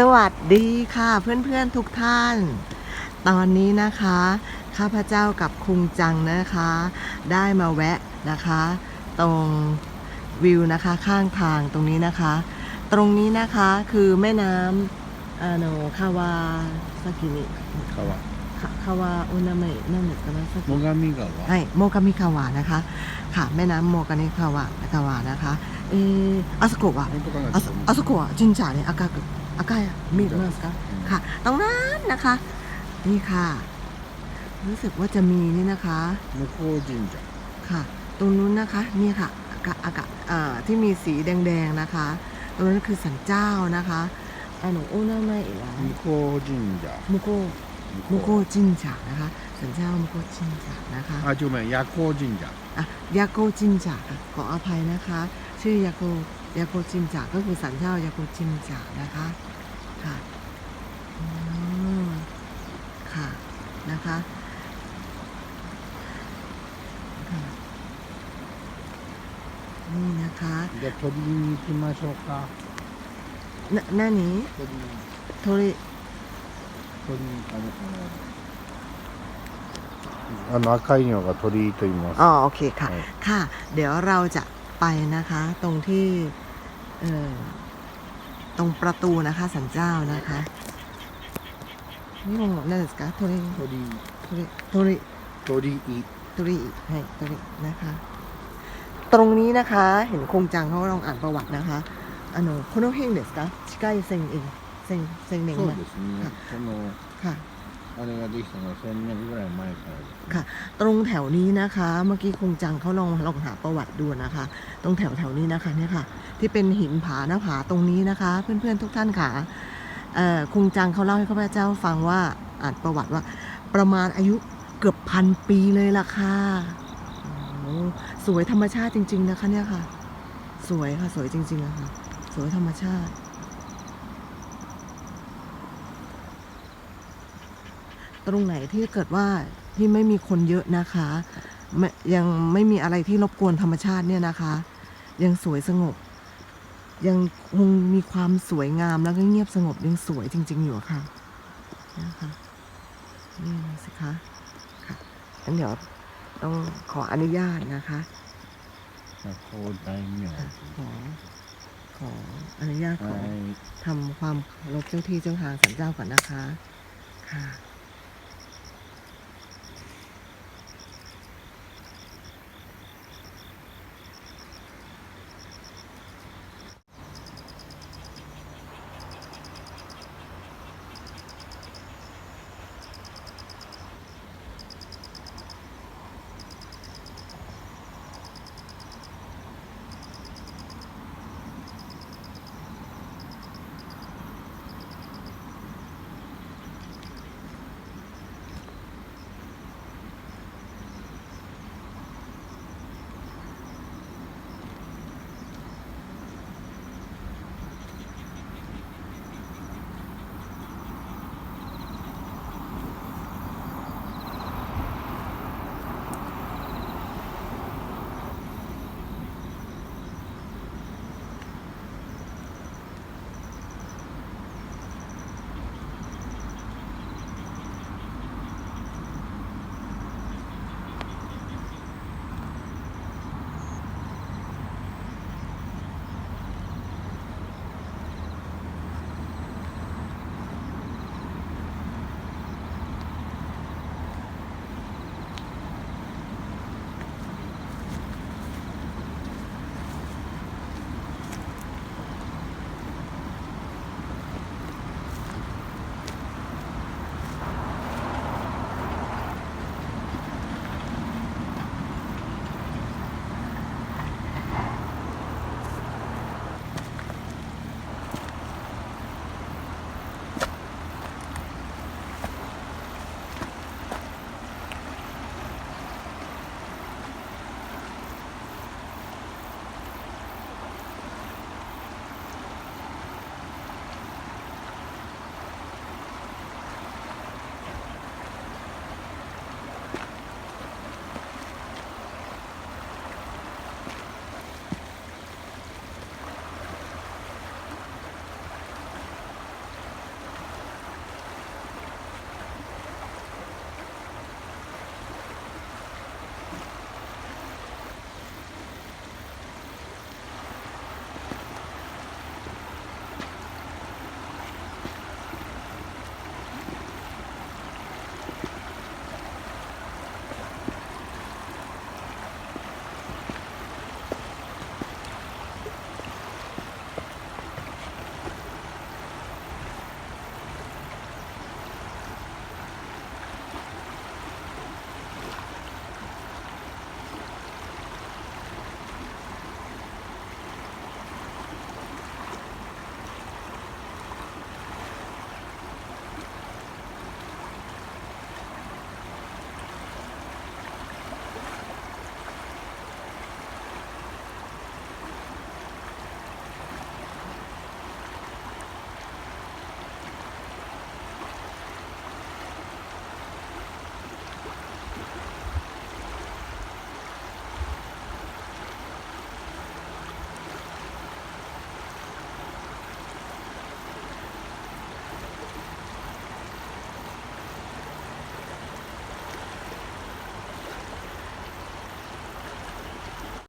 สวัสดีค่ะเพื่อนๆทุกท่าน ตอนนี้นะคะ ข้าพเจ้ากับคุงจังนะคะ ได้มาแวะนะคะ ตรงวิวนะคะข้างทางตรงนี้นะคะ ตรงนี้นะคะคือแม่น้ำอโนคาวาสากินิคาวาคาวาโอนามินั่นหรือกันนะโมกามิคาวาใช่โมกามิคาวานะคะ ค่ะแม่น้ำโมกามิคาวาคาวานะคะเอออาสโกะอาสโกะจินจ่าเนี่ยอากาศ 赤い見えますか うん ค่ะ ตรงนั้นนะคะ นี่ค่ะ รู้สึกว่าจะมีนี่นะคะ 向こう神社 ค่ะ ตรงนู้นนะคะ นี่ค่ะอากาอากาเอ่อที่มีสีแดงๆนะคะ ตรงนั้นคือสันเจ้านะคะあのお名前は向こう神社มุโกมุโกจินจานะคะสันเจ้ามุโกจินจานะคะ あちょごめん夜行神社 อ่ะยาโกจินจาค่ะขออภัยนะคะ ชื่อยาโก ยาโกจินจาก็คือสันเจ้ายาโกจินจานะคะค่ะอืมค่ะนะคะค่ะนี่นะคะ じゃあ鳥居に行きましょうかな何鳥居鳥鳥居あのあの赤いのが鳥居と言います อ๋อโอเคค่ะ はい ค่ะ เดี๋ยวเราจะไปนะคะ ตรงที่เ อ่อตรงประตูนะคะ สันเจ้านะคะนี่มองนั่นですか鳥鳥居鳥鳥鳥居鳥ให้鳥นะคะ ตรงนี้นะคะ เห็นคงจังเขาลองอ่านประวัตินะคะあのこの辺ですか近い千円千千年前そうですねはいこの ค่ะ あれができたのは1000年ぐらい前からですねค่ะ ตรงแถวนี้นะคะ เมื่อกี้คงจังเขาลองลองหาประวัติดูนะคะ ตรงแถวแถวนี้นะคะเนี่ยค่ะ ที่เป็นหินผาหน้าผาตรงนี้นะคะ เพื่อนๆทุกท่านค่ะเอ่อคงจังเขาเล่าให้ข้าพเจ้าฟังว่าอ่านประวัติว่า ประมาณอายุเกือบพันปีเลยล่ะค่ะโอ้โหสวยธรรมชาติจริง ๆ นะคะ เนี่ยค่ะ สวยค่ะสวยจริงๆอะค่ะ สวยธรรมชาติ ตรงไหนที่เกิดว่าที่ไม่มีคนเยอะนะคะยังไม่มีอะไรที่รบกวนธรรมชาติเนี่ยนะคะ ยังสวยสงบ ยังคงมีความสวยงามแล้วก็เงียบสงบยังสวยจริง ๆ อยู่ค่ะนะคะนี่สิคะค่ะงั้นเดี๋ยวต้องขออนุญาตนะคะขอขอขออนุญาตขอทำความเครพเจ้าที่เจ้าทางสันเจ้าก่อนนะคะค่ะ